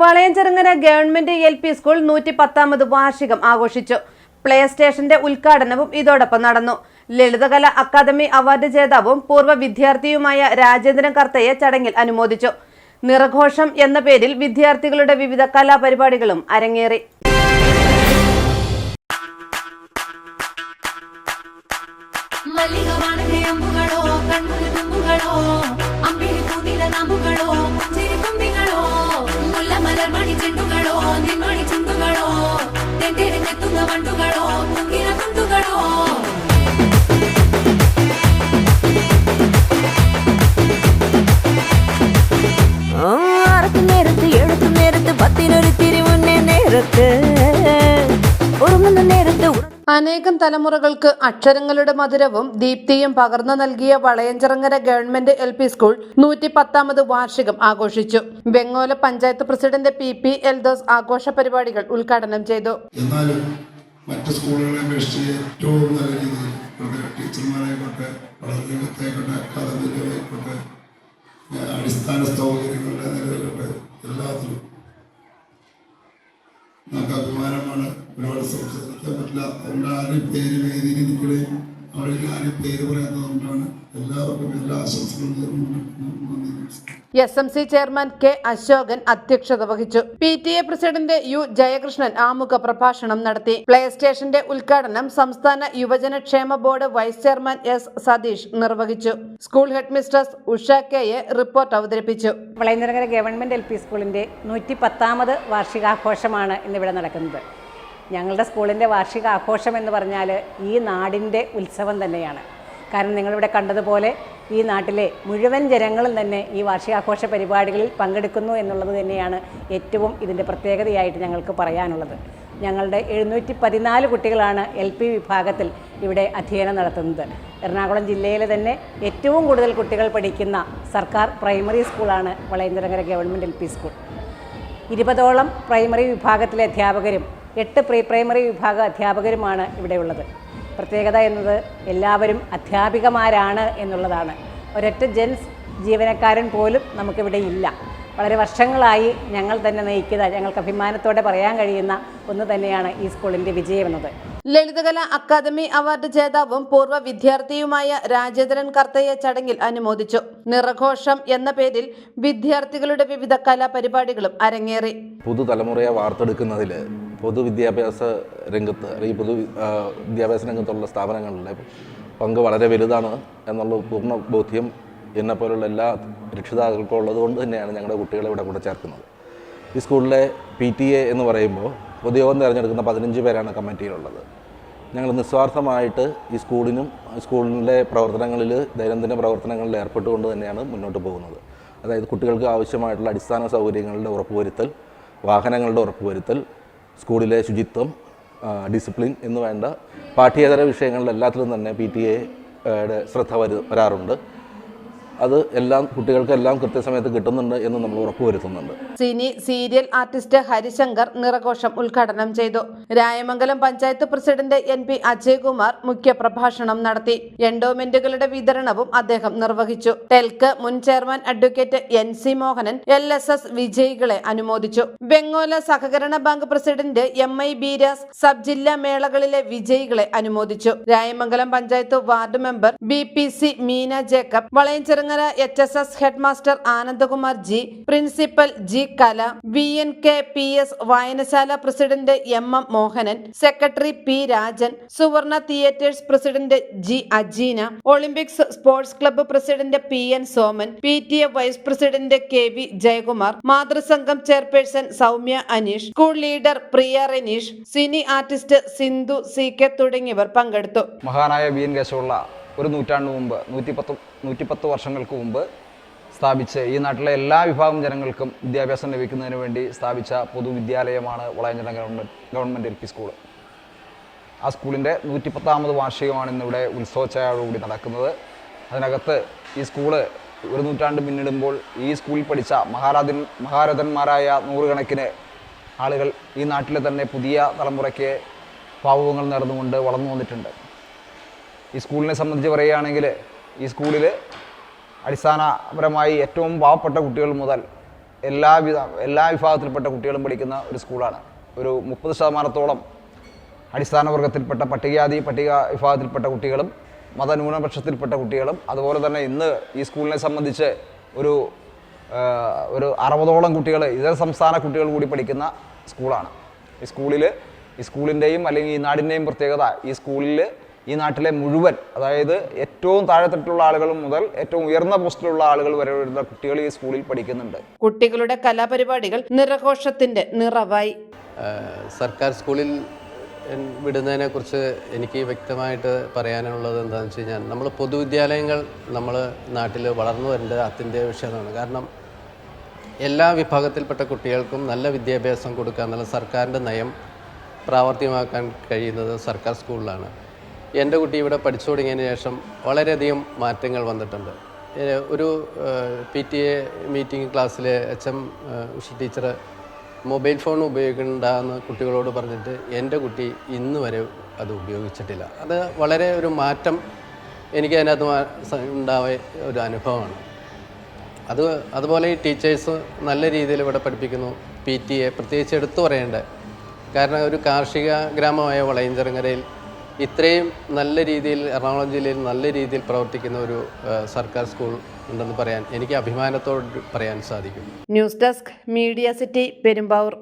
Valayanchirangara government L P school നൂറ്റി പത്താമത് വാർഷികം ആഘോഷിച്ചു. പ്ലേ സ്റ്റേഷന്റെ ഉദ്ഘാടനവും ഇതോടൊപ്പം നടന്നു. ലളിതകല അക്കാദമി അവാർഡ് ജേതാവും പൂർവ വിദ്യാർത്ഥിയുമായ രാജേന്ദ്രൻ കർത്തയെ ചടങ്ങിൽ അനുമോദിച്ചു. നിറഘോഷം എന്ന പേരിൽ വിദ്യാർത്ഥികളുടെ വിവിധ കലാപരിപാടികളും അരങ്ങേറി. തെണ്ടെടുത്തെത്തുന്ന വണ്ടുകളോ അനേകം തലമുറകൾക്ക് അക്ഷരങ്ങളുടെ മധുരവും ദീപ്തിയും പകർന്നു നൽകിയ Valayanchirangara government L P school നൂറ്റി പത്താമത് വാർഷികം ആഘോഷിച്ചു. Vengola panchayat president P P Eldhose ആഘോഷ പരിപാടികൾ ഉദ്ഘാടനം ചെയ്തു. മറ്റ് സ്കൂളുകളെ അപേക്ഷിച്ച് ഏറ്റവും നല്ല രീതിയിൽ ടീച്ചർമാരായിക്കോട്ടെ പഠനരംഗത്തായിക്കോട്ടെ അക്കാദമികമായിക്കോട്ടെ അടിസ്ഥാന സൗകര്യങ്ങളുടെ നിലവിലുണ്ട് സംസാരിക്കാൻ പറ്റില്ല അതുകൊണ്ട് പേര് വേദിയിൽ നിൽക്കണേ അവിടെ ആരും പേര് പറയാത്തതുകൊണ്ടാണ് എല്ലാവർക്കും എല്ലാ ആശംസകളും നേർന്നുകൊണ്ട് S M C chairman K Ashokan അധ്യക്ഷത വഹിച്ചു. P T A president U Jayakrishnan ആമുഖ പ്രഭാഷണം നടത്തി. പ്ലേ സ്റ്റേഷന്റെ ഉദ്ഘാടനം സംസ്ഥാന യുവജന ക്ഷേമ board vice chairman S Satheesh നിർവഹിച്ചു. School headmistress Usha K report അവതരിപ്പിച്ചു. വളയഞ്ചിറങ്ങര ഗവൺമെന്റ് എൽ പി സ്കൂളിന്റെ നൂറ്റി പത്താമത് വാർഷികാഘോഷമാണ് ഇന്നിവിടെ നടക്കുന്നത്. ഞങ്ങളുടെ സ്കൂളിന്റെ വാർഷിക ആഘോഷം എന്ന് പറഞ്ഞാൽ ഈ നാടിന്റെ ഉത്സവം തന്നെയാണ്. കാരണം നിങ്ങളിവിടെ കണ്ടതുപോലെ ഈ നാട്ടിലെ മുഴുവൻ ജനങ്ങളും തന്നെ ഈ വാർഷികാഘോഷ പരിപാടികളിൽ പങ്കെടുക്കുന്നു എന്നുള്ളത് തന്നെയാണ് ഏറ്റവും ഇതിന്റെ പ്രത്യേകതയായിട്ട് ഞങ്ങൾക്ക് പറയാനുള്ളത്. ഞങ്ങളുടെ എഴുന്നൂറ്റി പതിനാല് കുട്ടികളാണ് എൽ പി വിഭാഗത്തിൽ ഇവിടെ അധ്യയനം നടത്തുന്നത്. എറണാകുളം ജില്ലയിലെ തന്നെ ഏറ്റവും കൂടുതൽ കുട്ടികൾ പഠിക്കുന്ന സർക്കാർ പ്രൈമറി സ്കൂളാണ് Valayanchirangara government L P school. ഇരുപതോളം പ്രൈമറി വിഭാഗത്തിലെ അധ്യാപകരും എട്ട് പ്രീ പ്രൈമറി വിഭാഗ അധ്യാപകരുമാണ് ഇവിടെയുള്ളത്. പ്രത്യേകത എന്നത് എല്ലാവരും അധ്യാപികമാരാണ് എന്നുള്ളതാണ്. ഒരൊറ്റ ജെൻസ് ജീവനക്കാരൻ പോലും നമുക്കിവിടെ ഇല്ല. വളരെ വർഷങ്ങളായി ഞങ്ങൾ തന്നെ നയിക്കുന്ന ഞങ്ങൾക്ക് അഭിമാനത്തോടെ പറയാൻ കഴിയുന്ന ഒന്ന് തന്നെയാണ് ഈ സ്കൂളിന്റെ വിജയമെന്നത്. ലളിതകല അക്കാദമി അവാർഡ് ജേതാവും പൂർവ വിദ്യാർത്ഥിയുമായ രാജേന്ദ്രൻ കർത്തയെ ചടങ്ങിൽ അനുമോദിച്ചു. നിറഘോഷം എന്ന പേരിൽ വിദ്യാർത്ഥികളുടെ വിവിധ കലാപരിപാടികളും അരങ്ങേറി. പുതുതലമുറയെ വാർത്തെടുക്കുന്നതിൽ പൊതുവിദ്യാഭ്യാസ രംഗത്ത് അല്ലെങ്കിൽ പൊതു വിദ്യാഭ്യാസ രംഗത്തുള്ള സ്ഥാപനങ്ങളിലെ പങ്ക് വളരെ വലുതാണ് എന്നുള്ള പൂർണ ബോധ്യം എന്നെപ്പോലുള്ള എല്ലാ രക്ഷിതാക്കൾക്കും ഉള്ളത് കൊണ്ട് തന്നെയാണ് ഞങ്ങളുടെ കുട്ടികളെ ഇവിടെ കൂടെ ചേർക്കുന്നത്. ഈ സ്കൂളിലെ പി ടി എ എന്ന് പറയുമ്പോൾ പൊതുയോഗം തിരഞ്ഞെടുക്കുന്ന പതിനഞ്ച് പേരാണ് കമ്മിറ്റിയിലുള്ളത്. ഞങ്ങൾ നിസ്വാർത്ഥമായിട്ട് ഈ സ്കൂളിനും സ്കൂളിന്റെ പ്രവർത്തനങ്ങളിൽ ദൈനംദിന പ്രവർത്തനങ്ങളിൽ ഏർപ്പെട്ടുകൊണ്ട് തന്നെയാണ് മുന്നോട്ട് പോകുന്നത്. അതായത് കുട്ടികൾക്ക് ആവശ്യമായിട്ടുള്ള അടിസ്ഥാന സൗകര്യങ്ങളുടെ ഉറപ്പുവരുത്തൽ വാഹനങ്ങളുടെ ഉറപ്പുവരുത്തൽ സ്കൂളിലെ ശുചിത്വം ഡിസിപ്ലിൻ എന്ന് വേണ്ട പാഠ്യേതര വിഷയങ്ങളിൽ എല്ലാത്തിലും തന്നെ പി ടി എയുടെ ശ്രദ്ധ വരു വരാറുണ്ട്. അത് എല്ലാം കുട്ടികൾക്കെല്ലാം കൃത്യസമയത്ത് കിട്ടുന്നുണ്ട് എന്ന് നമ്മൾ ഉറപ്പുവരുത്തുന്നുണ്ട്. സിനി സീരിയൽ ആർട്ടിസ്റ്റ് ഹരിശങ്കർ നിറഘോഷം ഉദ്ഘാടനം ചെയ്തു. Rayamangalam panchayat president N P Ajaykumar മുഖ്യ പ്രഭാഷണം നടത്തി. എൻഡോമെന്റുകളുടെ വിതരണവും അദ്ദേഹം നിർവഹിച്ചു. ടെൽക്ക് മുൻ chairman advocate N C Mohanan L S S വിജയികളെ അനുമോദിച്ചു. ബംഗോല സഹകരണ bank president M I Beeras sub ജില്ലാ മേളകളിലെ വിജയികളെ അനുമോദിച്ചു. Rayamangalam panchayat ward member B P C Meena Jacob Valayanchirangara H S S headmaster Anandakumar G principal G Kala V N K P S വായനശാല president M M Mohanan secretary P Rajan Suvarna theatres president G Ajeena Olympics sports club president P N Soman P T A vice president K V Jayakumar മാതൃസംഘം chairperson Soumya Aneesh school leader Priya Raneesh cine artist Sindhu C K തുടങ്ങിയവർ പങ്കെടുത്തു. മഹാനായ B N കേശവുള്ള ഒരു നൂറ്റാണ്ട് മുമ്പ് നൂറ്റിപ്പത്ത് നൂറ്റിപ്പത്ത് വർഷങ്ങൾക്ക് മുമ്പ് സ്ഥാപിച്ച് ഈ നാട്ടിലെ എല്ലാ വിഭാഗം ജനങ്ങൾക്കും വിദ്യാഭ്യാസം ലഭിക്കുന്നതിന് വേണ്ടി സ്ഥാപിച്ച പൊതുവിദ്യാലയമാണ് Valayanchira government government L P school ആ സ്കൂളിന്റെ നൂറ്റിപ്പത്താമത് വാർഷികമാണ് ഇന്നിവിടെ ഉത്സവച്ചയോടുകൂടി നടക്കുന്നത്. അതിനകത്ത് ഈ സ്കൂൾ ഒരു നൂറ്റാണ്ട് പിന്നിടുമ്പോൾ ഈ സ്കൂളിൽ പഠിച്ച മഹാരാജൻ മഹാരഥന്മാരായ നൂറുകണക്കിന് ആളുകൾ ഈ നാട്ടിലെ തന്നെ പുതിയ തലമുറയ്ക്ക് ഭാവുകങ്ങൾ നേർന്നുകൊണ്ട് വളർന്നു വന്നിട്ടുണ്ട്. ഈ സ്കൂളിനെ സംബന്ധിച്ച് പറയുകയാണെങ്കിൽ ഈ സ്കൂളിൽ അടിസ്ഥാനപരമായി ഏറ്റവും പാവപ്പെട്ട കുട്ടികൾ മുതൽ എല്ലാവിധ എല്ലാ വിഭാഗത്തിൽപ്പെട്ട കുട്ടികളും പഠിക്കുന്ന ഒരു സ്കൂളാണ്. ഒരു മുപ്പത് ശതമാനത്തോളം അടിസ്ഥാന വർഗത്തിൽപ്പെട്ട പട്ടികജാതി പട്ടിക വിഭാഗത്തിൽപ്പെട്ട കുട്ടികളും മതന്യൂനപക്ഷത്തിൽപ്പെട്ട കുട്ടികളും അതുപോലെ തന്നെ ഇന്ന് ഈ സ്കൂളിനെ സംബന്ധിച്ച് ഒരു ഒരു അറുപതോളം കുട്ടികൾ ഇതര സംസ്ഥാന കുട്ടികൾ കൂടി പഠിക്കുന്ന സ്കൂളാണ്. ഈ സ്കൂളിൽ ഈ സ്കൂളിന്റെയും അല്ലെങ്കിൽ ഈ നാടിന്റെയും പ്രത്യേകത ഈ സ്കൂളിൽ ഈ നാട്ടിലെ മുഴുവൻ അതായത് ഏറ്റവും താഴെത്തട്ടിലുള്ള ആളുകൾ മുതൽ ഏറ്റവും ഉയർന്ന പോസ്റ്റിലുള്ള ആളുകൾ വരെ വരുന്ന കുട്ടികൾ ഈ സ്കൂളിൽ പഠിക്കുന്നുണ്ട്. കുട്ടികളുടെ കലാപരിപാടികൾ നിറഘോഷത്തിന്റെ നിറവായി. സർക്കാർ സ്കൂളിൽ വിടുന്നതിനെ കുറിച്ച് എനിക്ക് വ്യക്തമായിട്ട് പറയാനുള്ളത് എന്താണെന്ന് വെച്ച് കഴിഞ്ഞാൽ നമ്മൾ പൊതുവിദ്യാലയങ്ങൾ നമ്മൾ നാട്ടിൽ വളർന്നു വരേണ്ടത് അത്യന്താപേക്ഷിതമാണ് കാരണം എല്ലാ വിഭാഗത്തിൽപ്പെട്ട കുട്ടികൾക്കും നല്ല വിദ്യാഭ്യാസം കൊടുക്കുക എന്നുള്ള സർക്കാരിന്റെ നയം പ്രാവർത്തികമാക്കാൻ കഴിയുന്നത് സർക്കാർ സ്കൂളിലാണ്. എന്റെ കുട്ടി ഇവിടെ പഠിച്ചു തുടങ്ങിയതിന് ശേഷം വളരെയധികം മാറ്റങ്ങൾ വന്നിട്ടുണ്ട്. ഒരു പി ടി എ മീറ്റിംഗ് ക്ലാസ്സിൽ H M Usha teacher mobile phone ഉപയോഗിക്കണ്ടെന്ന് കുട്ടികളോട് പറഞ്ഞിട്ട് എന്റെ കുട്ടി ഇന്ന് വരെ അത് ഉപയോഗിച്ചിട്ടില്ല. അത് വളരെ ഒരു മാറ്റം എനിക്ക് അതിനകത്ത് ഉണ്ടായ ഒരു അനുഭവമാണ്. അത് അതുപോലെ ഈ ടീച്ചേഴ്സ് നല്ല രീതിയിൽ ഇവിടെ പഠിപ്പിക്കുന്നു പി ടി എ പ്രത്യേകിച്ച് എടുത്തു പറയേണ്ട. കാരണം ഒരു കാർഷിക ഗ്രാമമായ വളയഞ്ചിറങ്ങരയിൽ ഇത്രയും നല്ല രീതിയിൽ എറണാകുളം ജില്ലയിൽ നല്ല രീതിയിൽ പ്രവർത്തിക്കുന്ന ഒരു സർക്കാർ സ്കൂൾ ഉണ്ടെന്ന് പറയാൻ എനിക്ക് അഭിമാനത്തോട് പറയാൻ സാധിക്കും. News desk media city Perumbavoor.